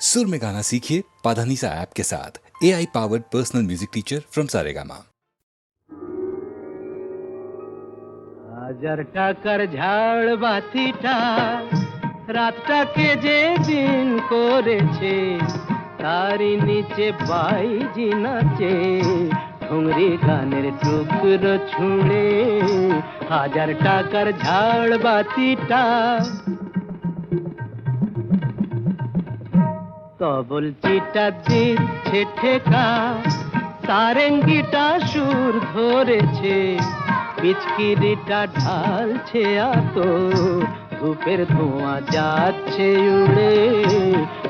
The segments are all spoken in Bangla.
सुर में गाना सीखिए पाधानीसा ऐप के साथ A I powered personal music teacher from Saregama হাজার টাকার ঝাড় বাতিটা রাতটাকে যে দিন করেছে তারই নিচে বাইজি নাচে ঠুংরি গানের টুকরো ছুঁড়ে হাজার টাকার ঝাড় বাতিটা তবল চিটা দিচ্ছে ঠেকা সারেঙ্গিটা সুর ধরেছে, পিচকিরিটা ঢালছে আত ধূপের ধোঁয়া যাচ্ছে উড়ে,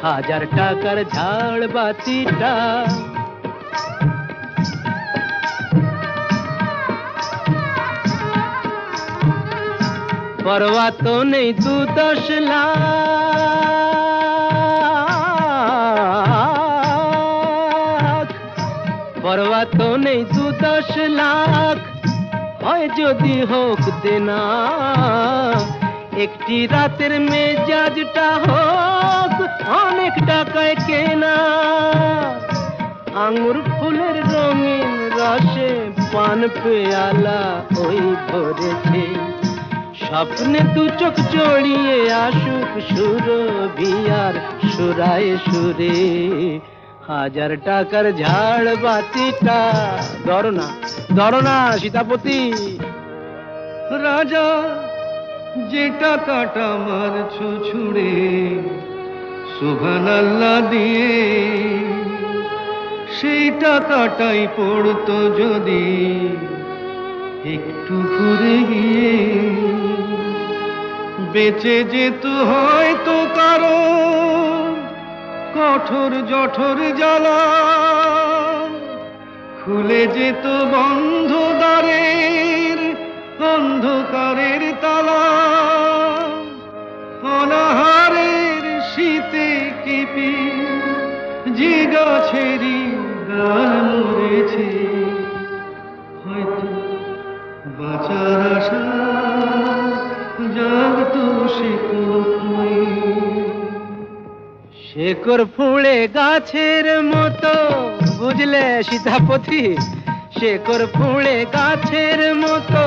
হাজার টাকার ঝাড় বাতিটা। পরোয়া তো নেই দু দশ লাখ। যদি হোক দেনা, একটি রাতের মেজাজটা হোক, অনেক টাকায় কেনা। আঙুর ফুলের রঙিন রসে পান পেয়ালা ওই ভরেছে। স্বপ্নে দু চোখ জড়িয়ে আসুক সুর বিয়ার সুরায় সুরে। হাজার টাকার ঝাড় বাতিটা ধরো না ধরো না সীতাপতি। রাজা, যে টাকাটা মারছো ছুড়ে সুভান আল্লাহ দিয়ে, সেই টাকাটাই পড়তো যদি একটু ঘুরে গিয়ে। বেঁচে যেত হয়তো কারও কঠোর জঠোর জ্বালা, খুলে যেত বন্ধ দ্বারের অন্ধকারের তালা, অনাহারের শীতে কেঁপে যে গাছেরই গান মরেছে। হয়তো বাঁচার আশা জাগতো সে শেকর ফুঁড়ে গাছের মতো, বুঝলে সীতাপতি? শেকর ফুঁড়ে গাছের মতো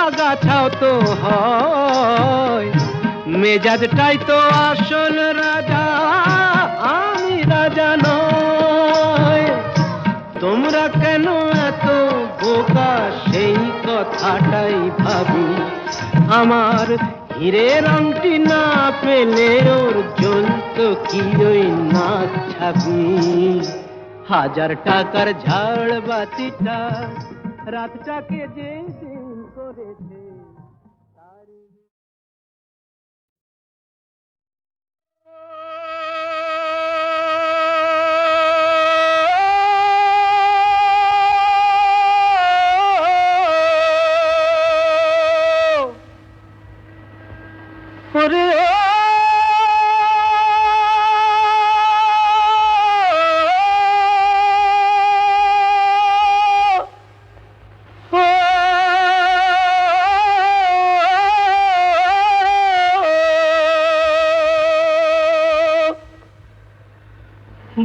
আগাছাও তো হয়। মেজাজটাই তো আসল রাজা, আমি রাজা নয়। তোমরা কেন এত বোকা? সেই কথাটাই ভাবি। আমার হীরের আংটি না পেলে ওর জ্বলত কি ওই না ছাবি হাজার টাকার ঝাড় বাতিটা রাতটাকে যে দিন করেছে তারই ওরে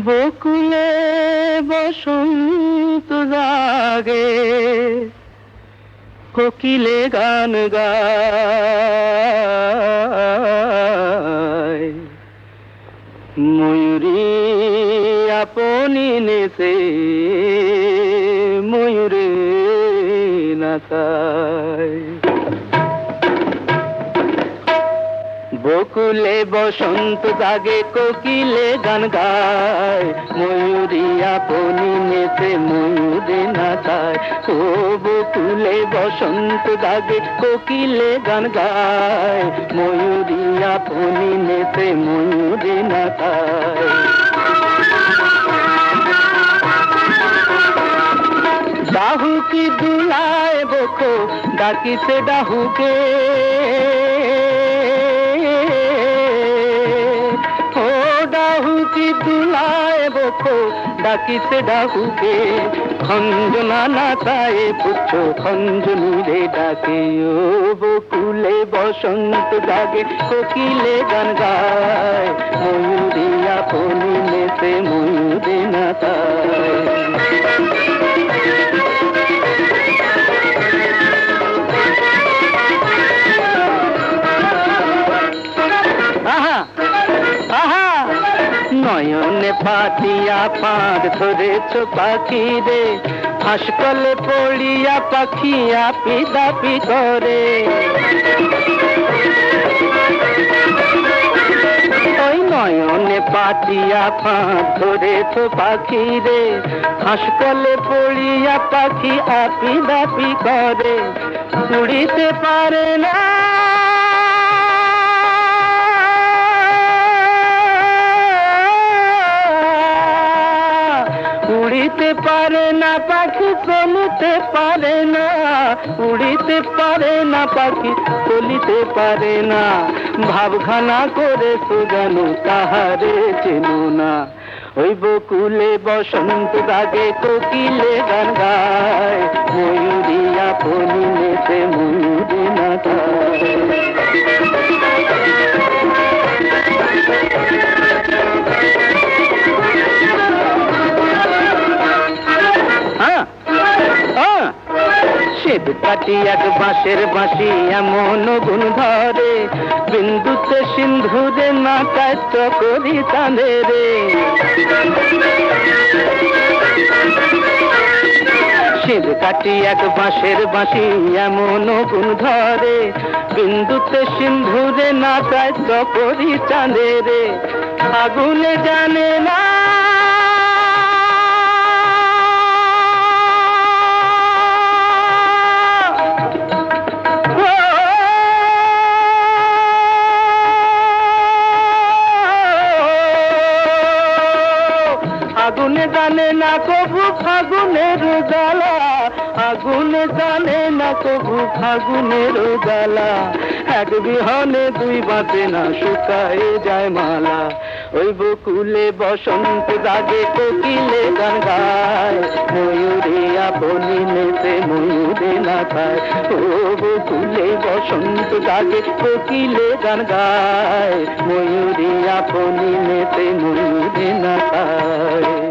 বকুলে বসন্ত জাগে কোকিলে গান গায়। ময়ূরী আপনি নেছে ময়ূরে নাচায়। বকুলে বসন্ত জাগে কোকিলে গান গায়। ময়ূরী আপনি নেতে ময়ূরে নাচায়। ও বকুলে বসন্ত জাগে কোকিলে গান গায়। ময়ূরী আপনি নেতে ময়ূরে নাচায়। ডাহু কি দুলায় বকো, ডাকিছে ডাহুকে। কি দুলায় বকো ডাকিতে ডাকুকে। খঞ্জনা নাচায় পুচ্ছ খঞ্জনুরে ডাকে। ও বকুলে বসন্ত জাগে, কোকিলে গান গায়। ময়ূরে আপনি মেতে ময়ূরে নাচায় পাতিয়া পাঁদ ধরেছ পাখি রে হাসকলে পড়িয়া পাখি আপি দাপি করে ওই নয়নে পাতিয়া ফাঁদ ধরেছ পাখি রে হাসকলে পড়িয়া পাখি আপি দাপি করে উড়িতে পারে না উড়িতে পারে না পাখি, চলিতে পারে না। উড়িতে পারে না পাখি, চলিতে পারে না। ভাবখানা করে সুজানো তাহারে চেনো না। ওই বকুলে বসন্ত দাগে কোকিলে গান গায় ময়ূরিয়া পনিমেতে ময়ূরী না গায় শ্বেত কাটি এক বাঁশের বাঁশি, এমন গুণ ধরে। বিন্দুতে সিন্ধুরে নাটায় করি চাঁদে রে। শিব কাটি এক বাঁশের বাঁশি, এমন গুণ ধরে। বিন্দুতে সিন্ধুরে নাটায় করি চাঁদে রে। আগুনে জানে না জানে না কবু ফাগুনের জ্বালা। এক বিহনে দুই বাঁচে না, শুকায় যায় মালা। ওই বকুলে বসন্ত জাগে, কোকিলে গান গায়। ময়ূরে আপনি নেতে ময়ূরে না খায় ও বকুলে বসন্ত জাগে, কোকিলে গান গায়। ময়ূরে আপনি নেতে ময়ূরে না খায়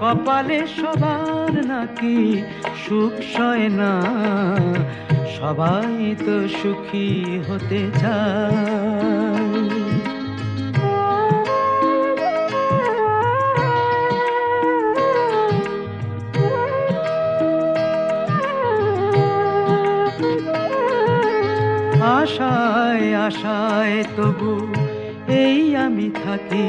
কপালে সবার নাকি সুখ সয় না? সবাই তো সুখী হতে চায়। আশায় আশায় তবু এই আমি থাকি।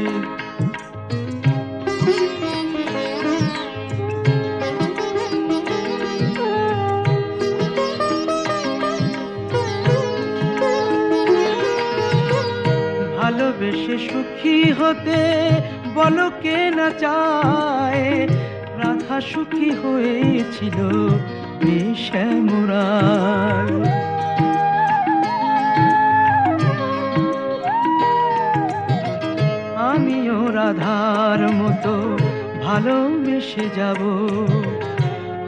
সুখী হতে বলো কে না চায়? রাধা সুখী হয়েছিল আমিও রাধার মতো ভালোবেসে যাব।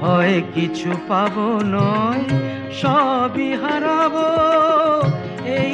হয় কিছু পাবো নয়, সবই হারাবো। এই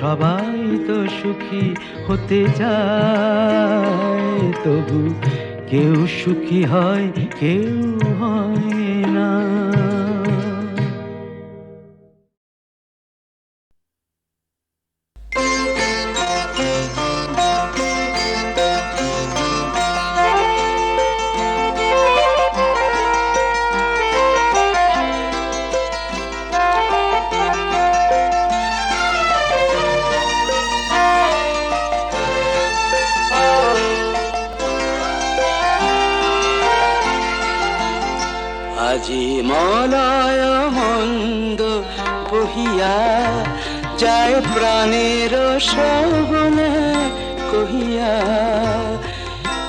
সবাই তো সুখী হতে যায় তবু কেউ সুখী হয় কেউ হয় না। আজি মলয় মন্দ বহিয়া যায় প্রাণের সগুনে কহিয়া,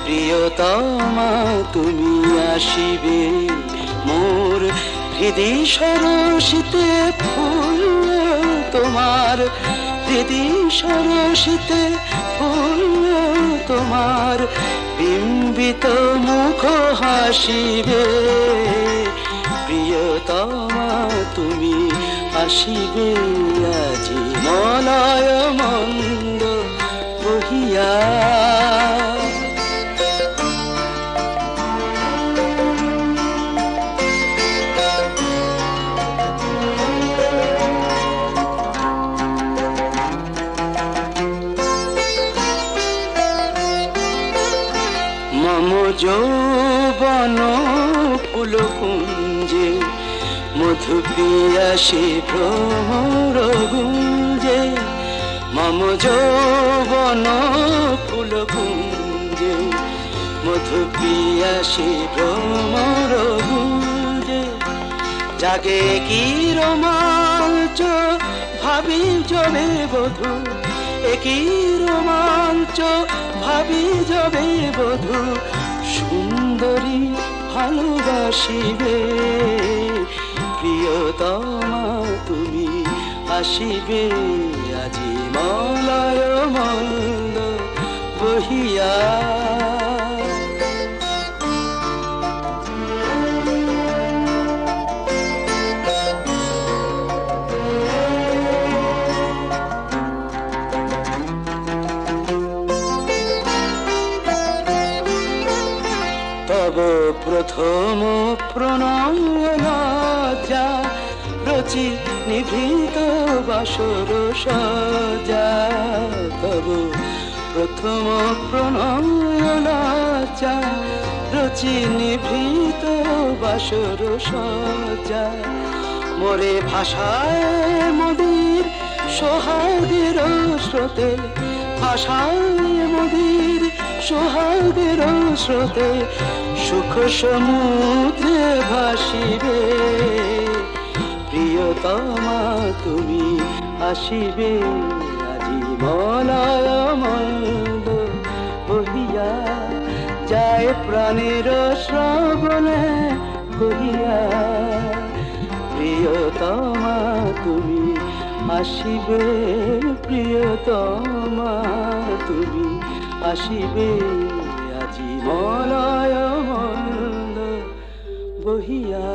প্রিয়তমা, তুমি আসিবে মোর হৃদি সরসিতে ফুল, তোমার হৃদি সরসিতে ফুল, তোমার বিম্বিত মুখ হাসিবে। প্রিয়তমা তুমি আসিবে আজি। মলয় মন্দ বহিয়া। মম যৌবন কুঞ্জে মধু পিয়াসে ভ্রমর গুঞ্জে, মম যৌবন ফুল কুঞ্জে মধু পিয়াসে ভ্রমর গুঞ্জে। জাগে কি রোমাঞ্চ, ভাবি জমে বধু। একই রোমাঞ্চ, ভাবি জমে বধু। সুন্দরী ভালোবাসিবে। প্রিয়তমা তুমি আসিবে আজি মলয় মন্দ বহিয়া। বাসর সজা, তব প্রথম প্রণয় লজ্জা রচি নিভৃত বাসর সজা। মোরে ভাষায় মদির, সোহাগের স্রোতে। ভাষায় মদির, সোহাগের স্রোতে। সুখ সমুদ্রে ভাসিবে। প্রিয়তমা, তুমি আসিবে আজি মলয় মন্দ বহিয়া যায় প্রাণের শ্রবণে কহিয়া, প্রিয়তমা, তুমি আসিবে, প্রিয়তমা, তুমি আসিবে আজি মলয় মন্দ বহিয়া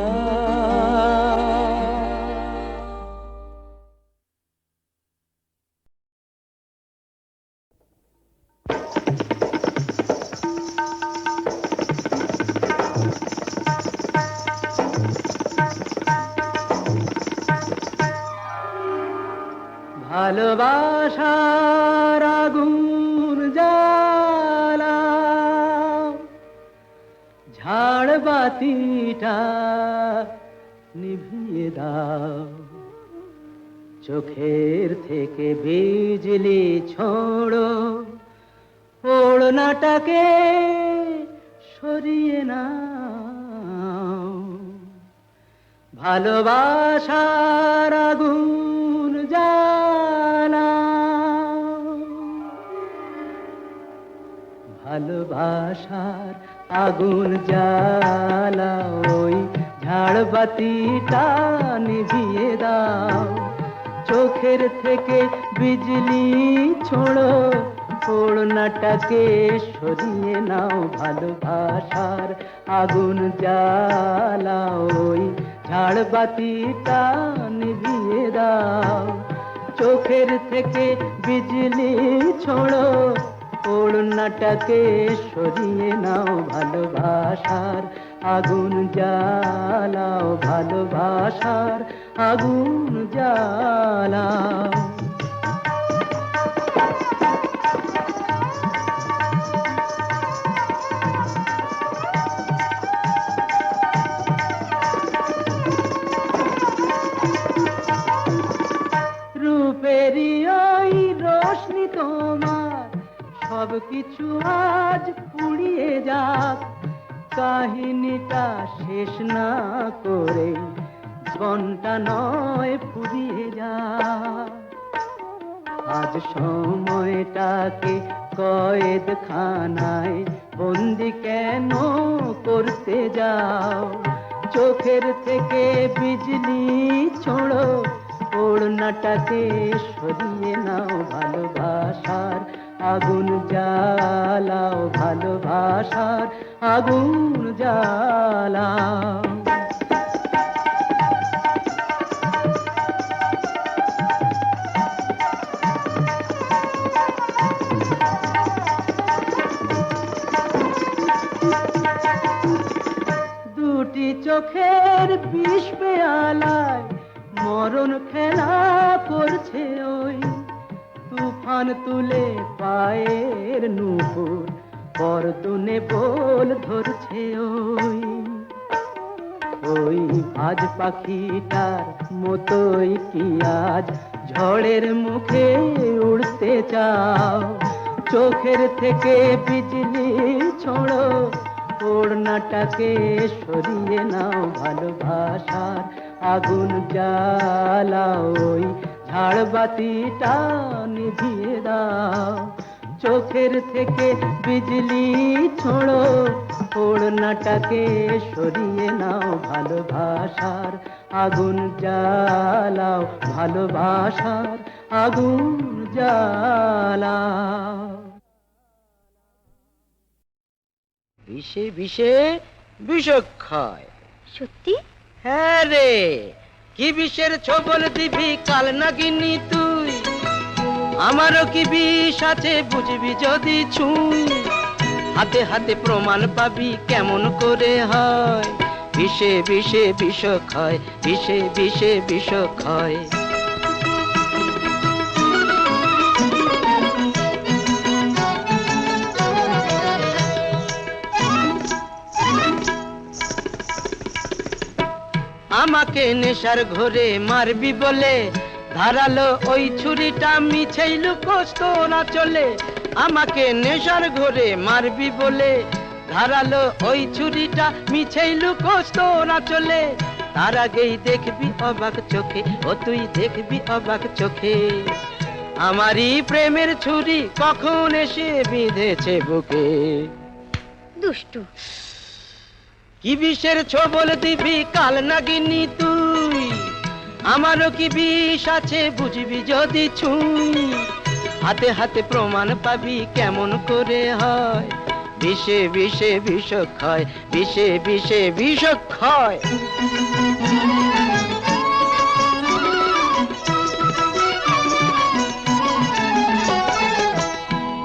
ভালোবাসার আগুন জ্বালা। ঝাড় বাতিটা নিভিয়ে দাও। চোখের থেকে বিজলি ছোড়ো। ওড়নাটাকে সরিয়ে নাও। ভালোবাসার আগুন ভালোবাসার আগুন জ্বালা, ওই ঝাড়বাতিটা নিভিয়ে দাও। চোখের থেকে বিজলি ছোড়ো, ওড়নাটাকে সরিয়ে নাও। ভালোবাসার আগুন জ্বালাও ওই ঝাড়বাতিটা নিভিয়ে দাও। চোখের থেকে বিজলি ছোড়ো ওড়নাটাকে সরিয়ে নাও ভালোবাসার আগুন জ্বালাও ভালোবাসার আগুন জ্বালাও। সব কিছু আজ পুড়িয়ে যাক। কাহিনীটা শেষ না করে জীবনটা নয় ফুরিয়ে যাক। আজ সময়টাকে কয়েদ খানায় বন্দি কেন করতে যাও? চোখের থেকে বিজলি ছোড়ো, ওড়নাটাকে সরিয়ে নাও ভালোবাসার আগুন জ্বালাও ভালোবাসার আগুন জ্বালাও। দুটি চোখের বিষ পেয়ালায় মরণ খেলা করছে। ওই তুলে পায়ের নুপুর পরদুনে বল ধরছে ওই। ওই আজ পাখিটার মতোই কি আজ ঝড়ের মুখে উড়তে চাও? চোখের থেকে বিজলি ছোড়ো, ওড়নাটাকে সরিয়ে নাও ভালোবাসার আগুন জ্বালাও ওই ঝাড়বাতিটা নিভিয়ে দাও। চোখের থেকে বিজলি ছোড়ো। ওড়নাটাকে সরিয়ে নাও ভালোবাসার। আগুন জ্বালাও ভালোবাসার। আগুন জ্বালাও। বিষে বিষে বিষক্ষয়। সত্যি? হ্যাঁ রে। কি বিষের ছবল দিবি কাল নাগিনি তুই? আমারও কি বিষ আছে বুঝবি যদি ছুঁই? হাতে হাতে প্রমাণ পাবি কেমন করে হয়? বিষে বিষে বিষ খায় বিষে বিষে বিষ খায় আমাকে নেশার ঘরে মারবি বলে। ধারালো ওই ছুরিটা মিছেই লুকোস্ত না চলে। আমাকে নেশার ঘরে মারবি বলে। ধারালো ওই ছুরিটা মিছেই লুকোস্ত না চলে। তার আগেই দেখবি অবাক চোখে, ও তুই দেখবি অবাক চোখে। আমারই প্রেমের ছুরি কখন এসে বিঁধেছে বুকে। দুষ্টু। কি বিষের ছবল দিবি কাল নাগিনি তুই? আমারও কি বিষ আছে বুঝবি যদি ছুঁই? হাতে হাতে প্রমাণ পাবি কেমন করে হয়? বিষে বিষে বিষ ক্ষয় বিষে বিষে ক্ষয়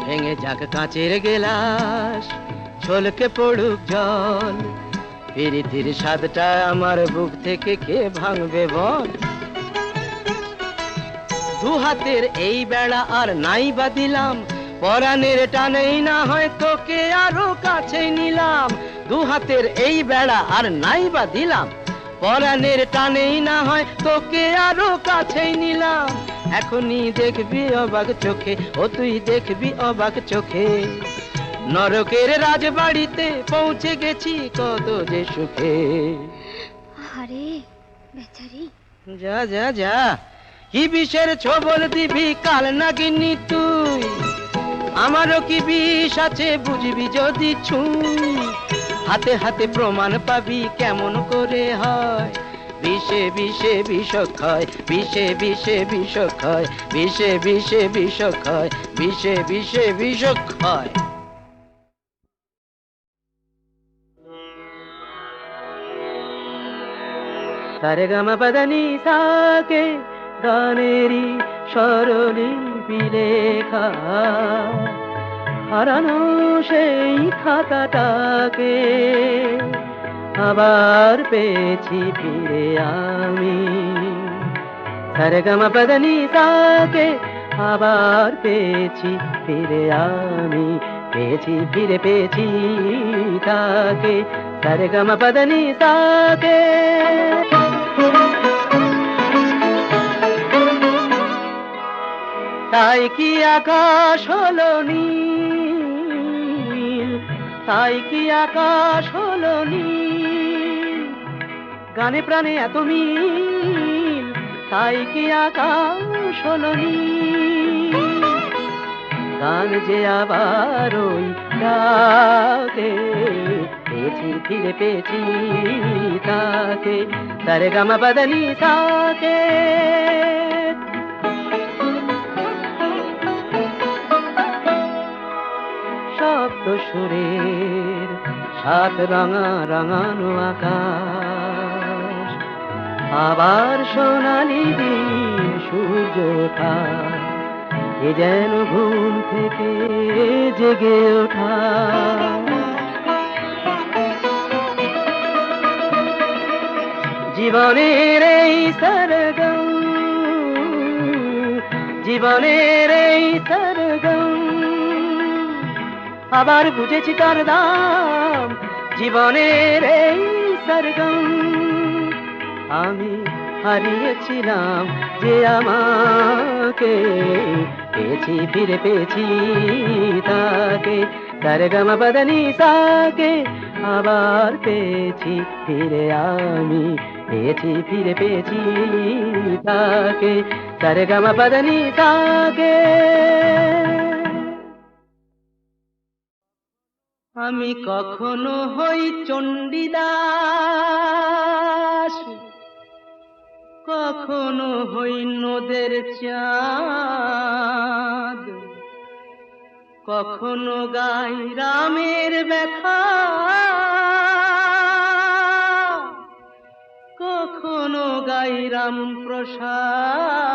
ভেঙে যাক কাঁচের গেলাস, ছলকে পড়ুক জল। পিরিতির স্বাদটা আমার বুক থেকে কে ভাঙবে বল? দু হাতের এই বেড়া আর নাই বা দিলাম। পরাণের টানেই না হয় তোকে আরও কাছে নিলাম। দু হাতের এই বেড়া আর নাই বা দিলাম। পরাণের টানেই না হয় তোকে আরও কাছেই নিলাম। এখনই দেখবি অবাক চোখে, ও তুই দেখবি অবাক চোখে। নরকের রাজবাড়িতে পৌঁছে গেছি কত যে সুখে। আরে বেচারি। যা যা যা। কি বিষের ছবল দিবি কাল নাগিনি তুই। আমারও কি বিষ আছে বুঝবি যদি ছুঁই। হাতে হাতে প্রমাণ পাবি কেমন করে হয়। বিষে বিষে বিষ খায় বিষে বিষে খায় বিষে বিষে খায় বিষে বিষে বিষ সারে পদনি সাকে গানেরি স্বরলিপি লেখা হারানো সেই খাতাটাকে আবার পেয়েছি ফিরে আমি। সারে পদনি সাকে আবার পেয়েছি ফিরে আমি। পেয়েছি, ফিরে পেয়েছি তাকে। সারে পদনি সাকে তাই কি আকাশ হলো নীল? তাই কি আকাশ হলো নীল? গানে প্রাণে এত মিল, তাই কি আকাশ হলো নীল? গান যে আবার ওই ডাকে, পেয়েছি, ফিরে পেয়েছি তাকে, তারে গামা বদনি তাকে। শব্দ সুরের সাত রাঙা রাঙানো আকাশ। আবার সোনালি দিন সূর্য ওঠা এ যেন ঘুম থেকে জেগে ওঠা জীবনের এই সরগম, জীবনের এই সরগম আবার বুঝেছি তার দাম। জীবনের এই সরগম আমি হারিয়েছিলাম যে আমাকে পেয়েছি, ফিরে পেয়েছি তাকে। তার গামা বদনি তাকে আবার পেয়েছি, ফিরে আমি পেয়েছি, ফিরে পেয়েছি তাকে। তার গামা বদনি তাকে আমি কখনো হই চণ্ডীদাস, কখনো হই নদের চাঁদ, কখনো গাই রামের ব্যথা, কখনো গাই রাম প্রসাদ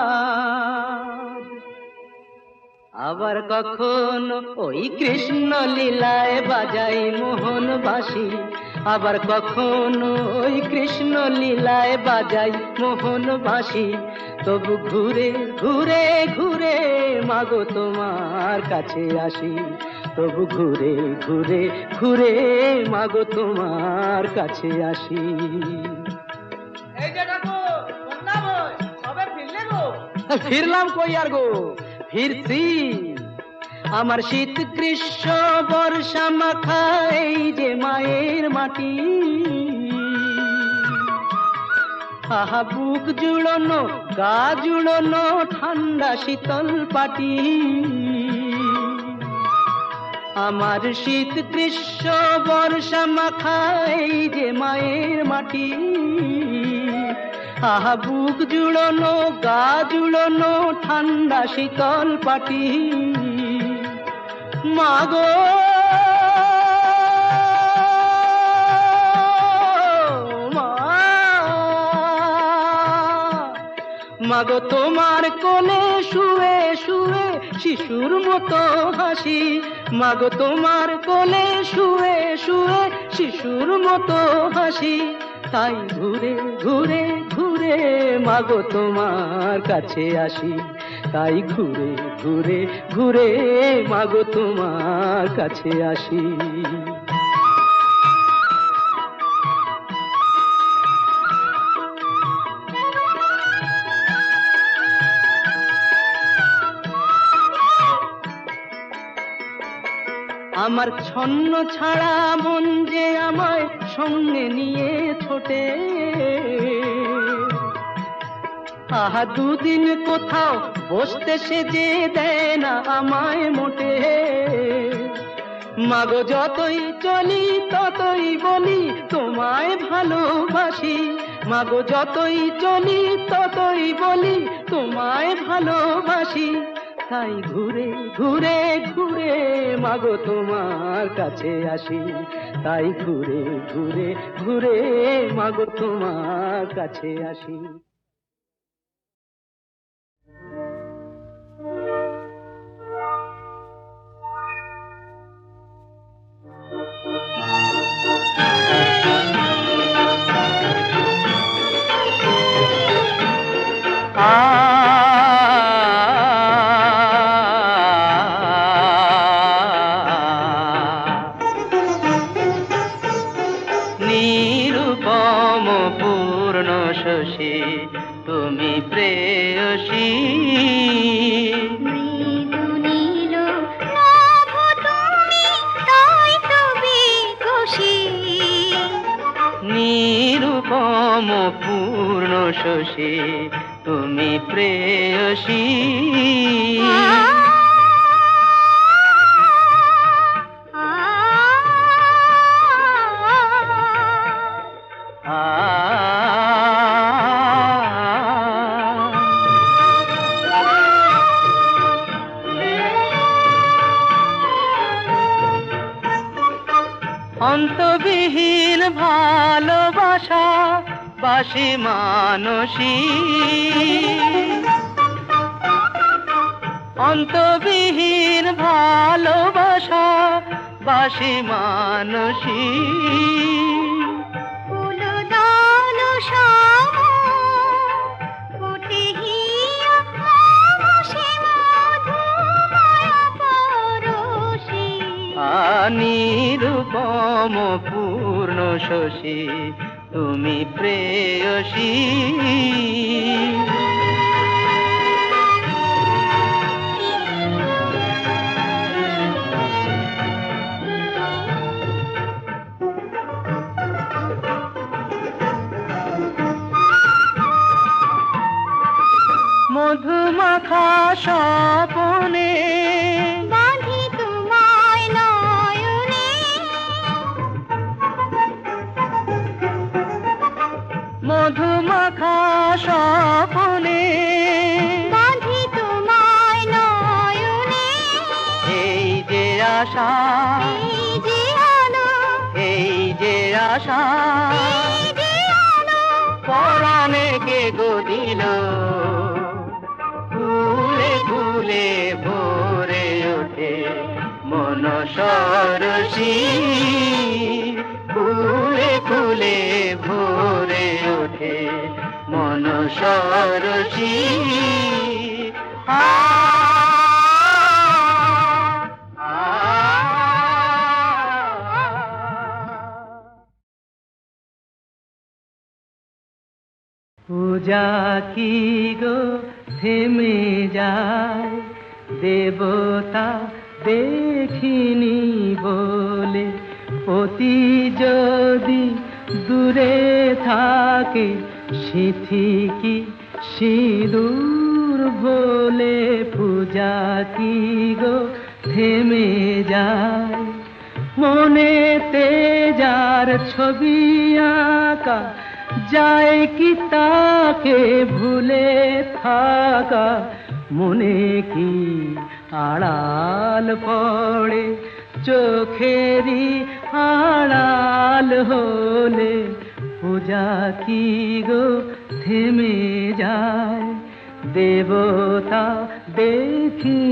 আবার কখন ওই কৃষ্ণ লীলায় বাজাই মোহন বাসি আবার কখন ওই কৃষ্ণ লীলায় বাজাই মোহন বাসি তবু ঘুরে ঘুরে ঘুরে মাগো তোমার কাছে আসি। তবু ঘুরে ঘুরে ঘুরে মাগো তোমার কাছে আসি। ফিরলাম কই আর গো? ফিরছি আমার শীত গ্রীষ্ম, বর্ষা মাখা, এই যে মায়ের মাটি। আহা, বুক জুড়নো, গা জুড়নো, ঠান্ডা শীতল পাটি। আমার শীত গ্রীষ্ম, বর্ষা মাখা, এই যে মায়ের মাটি। আহা বুক জুড়নো, গা জুড়নো, ঠান্ডা শীতল পাটি। মাগো! মাগো, তোমার কোলে শুয়ে শুয়ে শিশুর মতো হাসি। মাগো, তোমার কোলে শুয়ে শুয়ে শিশুর মতো হাসি। তাই ঘুরে ঘুরে ঘুরে, মাগো তোমার কাছে আসি। তাই ঘুরে ঘুরে ঘুরে, মাগো তোমার কাছে আসি। আমার ছন্ন ছাড়া মন যে আমায় সঙ্গে নিয়ে ছোটে। আহা, দুদিন কোথাও বসতে সে যে দেয় না আমায় মোটে। মাগো, যতই চলি, ততই বলি, তোমায় ভালোবাসি। মাগো, যতই চলি, ততই বলি, তোমায় ভালোবাসি। তাই ঘুরে ঘুরে ঘুরে, মাগো, তোমার কাছে আসি। তাই ঘুরে ঘুরে ঘুরে, মাগো, তোমার কাছে আসি। অন্তবিহীন ভালোবাসা বাসি মানসী অন্তবিহীন ভালোবাসা বাসি মানসী নিরুপম পূর্ণ শশী তুমি প্রেয়সী। মধুমাখা স্বপনে আশা এই যে আশা, পরাণে কে গো ফুলে ফুলে ভরে ওঠে মন সরসী। ফুলে ফুলে ভরে ওঠে মন সরসী। আ পূজা কি গো থেমে যায়? দেবতা দেখিনি বলে, অতি যদি দূরে থাকে সিথি কি সিঁদুর ভোলে পূজা কি গো থেমে যায়? মনেতে যার ছবি আঁকা যায় কি তাকে ভুলে থাকা? মনে কি আড়াল পড়ে? চোখেরই আড়াল হলে পূজা কি গো থেমে যায়? দেবতা দেখি